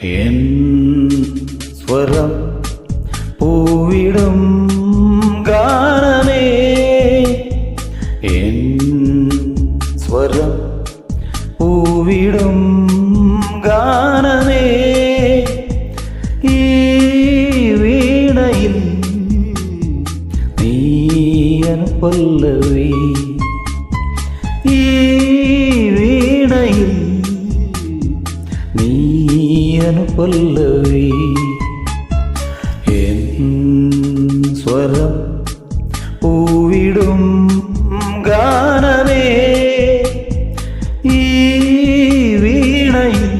என் ஸ்வரம் பூவிடும் கானமே. என் ஸ்வரம் பூவிடும் கானமே. வீணையில் நீ என பல்லவி வீணையில் നീയൻ പല്ലവി എൻ സ്വരം പൂവിടും ഗാനമേ. ഈ വീണയിൽ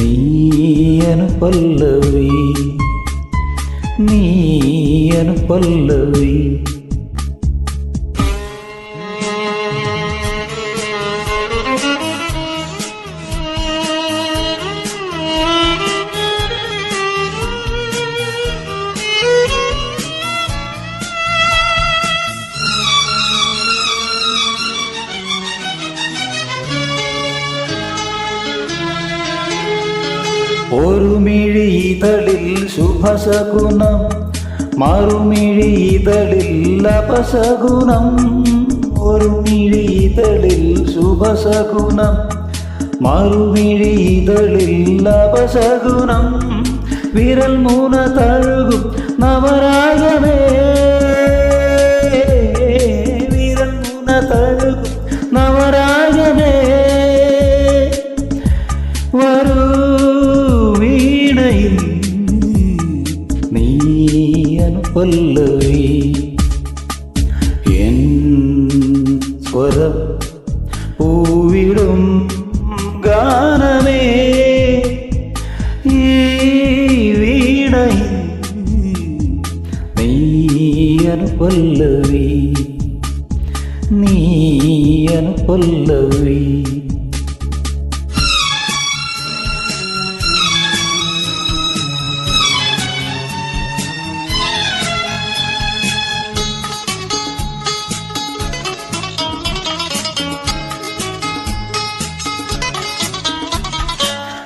നീയനു പല്ലവി നീയനു പല്ലവി ഒരു മിഴി ഇതളിൽ ശുഭസഗുണം മറുമിഴി ഇതളിൽ അപസഗുണം ഒരു മിഴി ഇതളിൽ ശുഭസഗുണം മറുമിഴി ഇതളിൽ അപസഗുണം വിരൽ മൂന തഴുകും നവരാഗമേ பல்லவி என் ஸ்வர பூவிடும் கானமே வீடை நீயன் பல்லவி நீயன் பல்லவி.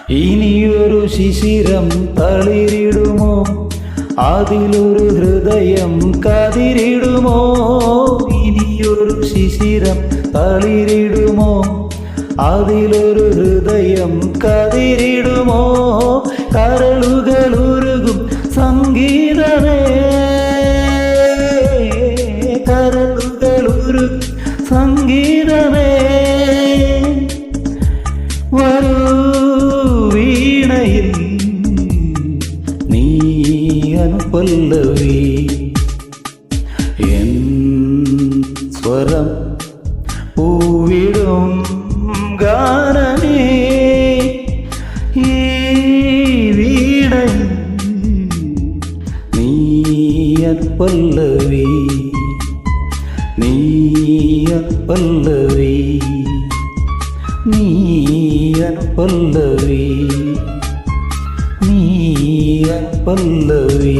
ഇനിയൊരു ശിശിരം തളിരിടുമോ? അതിലൊരു ഹൃദയം കതിരിടുമോ? ഇനിയൊരു ശിശിരം തളിരിടുമോ? അതിലൊരു ഹൃദയം കതിരിടുമോ? കരളുകളുരുകും സംഗീതമേ. കരളുകളുരുകും സംഗീതമേ. വരൂ. வேளையில் நீ அனுப்பல்லவி. என் ஸ்வரம் பூவிடும் காரணமே ஈ வீடை நீ அனுப்பல்லவி. நீ பல்லவி நீ பல்லவி ಪಲ್ಲವಿ